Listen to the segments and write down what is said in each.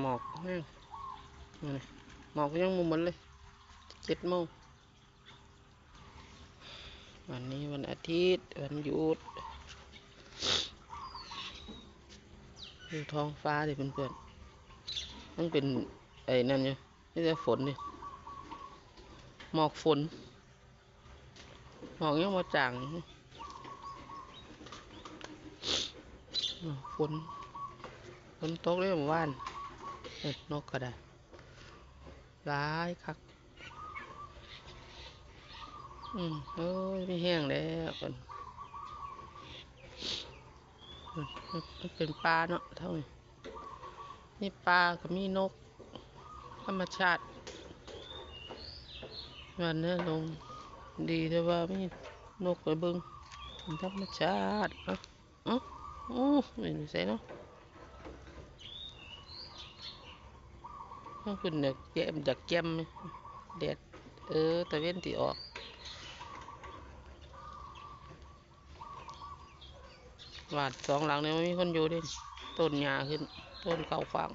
หมอกแห้งหมอกยังมุมมันเลยเจ็ดโมงวันนี้วันอาทิตย์วันหยุดดูท้องฟ้าดิเพื่อนๆมันเป็นไอ้นั่นอยู่นี่จะฝนนี่หมอกฝนหมอกยังมาจางหมอกฝนฝนตกเลยเมื่อวาน นกก็ได้ร้ายคักอืมโอ้ยไม่แห้งแล้วเพิ่นมันเป็นปลาเนาะเท่านี้มีปลาก็มีนก ธรรมชาติวันเนี้ลงดีแต่ว่ามีนกไปบิงธรรมชาติเอะอะโอ้ไม่ใส่เนาะ ต้องคุณเด็กแย้มจากแก้มไหมแดดเออตะเว้นที่ออกบาดสองหลังเนี่ยไม่มีคนอยู่ดิต้นหญ้าขึ้น ต้นเขาฟัง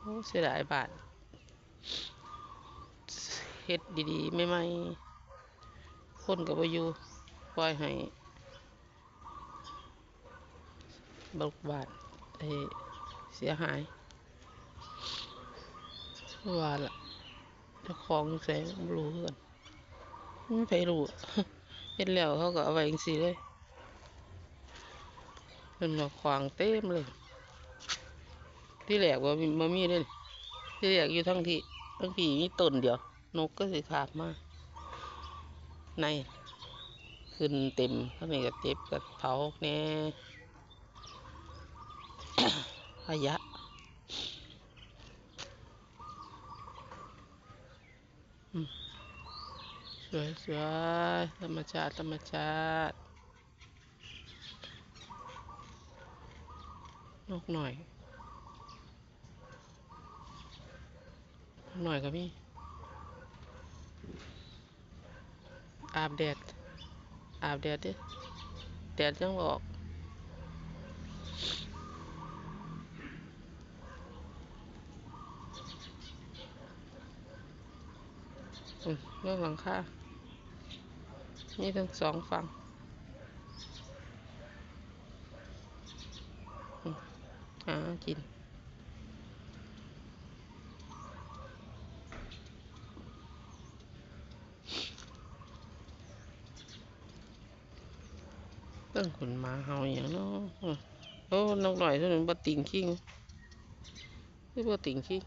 โอ้เสียดายบาทเฮ็ดดีๆไม่ไม่คนกับอยู่ปล่อยให้บกบาทไอ้เสียหาย ว่าละเจ้าของใส่ไม่รู้คือกันไม่มีใครรู้เฮ็ดแล้วเขาก็เอาไว้จังซี่เลยเป็นมาขวางเต็มเลย ที่แหลกว่ามีมามีเลยที่แหลกอยู่ทั้งที่ทั้งผีมีต้นเดียว นกก็สิขาบมาในขึ้นเต็มทั้งนี้ก็เจ็บกับเผาแน่ขยะอืม สวยสวยธรรมชาติ ธรรมชาติ นกหน่อย หน่อยกับพี่ อาบแดด อาบแดดดิ แดดยังบออก เรื่องหลังคามีทั้งสองฝั่งหากินเรื่องขนมาเห่าอย่างเนาะโอ้นกหน่อยเท่านั้นบ่ติงขี้งคือบ่ติงขี้